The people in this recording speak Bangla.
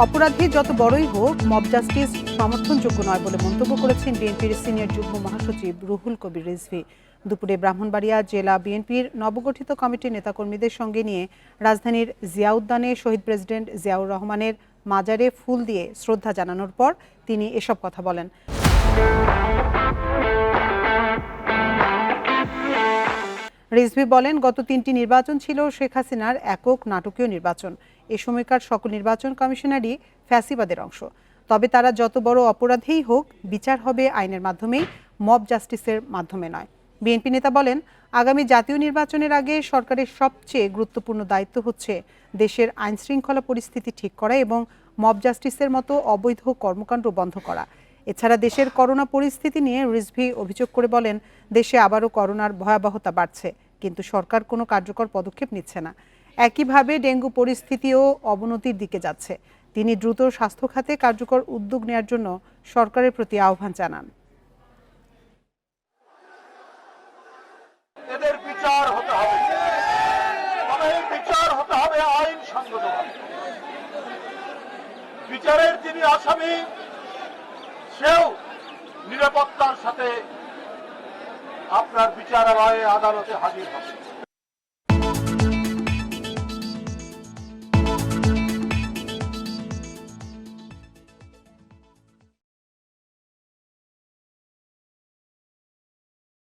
অপরাধী যত বড়ই হোক মব জাস্টিস সমর্থনযোগ্য নয় বলে মন্তব্য করেছেন বিএনপির সিনিয়র যুগ্ম মহাসচিব রুহুল কবির রিজভি। দুপুরে ব্রাহ্মণবাড়িয়া জেলা বিএনপির নবগঠিত কমিটির নেতাকর্মীদের সঙ্গে নিয়ে রাজধানীর জিয়াউদ্দানে শহীদ প্রেসিডেন্ট জিয়াউর রহমানের মাজারে ফুল দিয়ে শ্রদ্ধা জানানোর পর তিনি এসব কথা বলেন। রিজভি বলেন, গত তিনটি নির্বাচন ছিল শেখ হাসিনার একক নাটকীয় নির্বাচন। এ সময়কার সকল নির্বাচন কমিশনারই ফ্যাসিবাদের অংশ। তবে তারা যত বড় অপরাধেই হোক, বিচার হবে আইনের মাধ্যমেই, মব জাস্টিসের মাধ্যমে নয়। বিএনপি নেতা বলেন, আগামী জাতীয় নির্বাচনের আগে সরকারের সবচেয়ে গুরুত্বপূর্ণ দায়িত্ব হচ্ছে দেশের আইন শৃঙ্খলা পরিস্থিতি ঠিক করা এবং মব জাস্টিসের মতো অবৈধ কর্মকাণ্ড বন্ধ করা। এছাড়া দেশের করোনা পরিস্থিতি নিয়ে রিজভি অভিযোগ করে বলেন, দেশে আবারও করোনার ভয়াবহতা বাড়ছে। কিন্তু সরকার কোনো কার্যকর পদক্ষেপ নিচ্ছে না। একইভাবে ডেঙ্গু পরিস্থিতিও অবনতির দিকে যাচ্ছে। তিনি দ্রুত স্বাস্থ্য খাতে কার্যকর উদ্যোগ নেওয়ার জন্য সরকারের প্রতি আহ্বান জানান। বিচারের যিনি আসামি, সেও নিরাপত্তার সাথে আপনার বিচারালয়ে আদালতে হাজির হবে।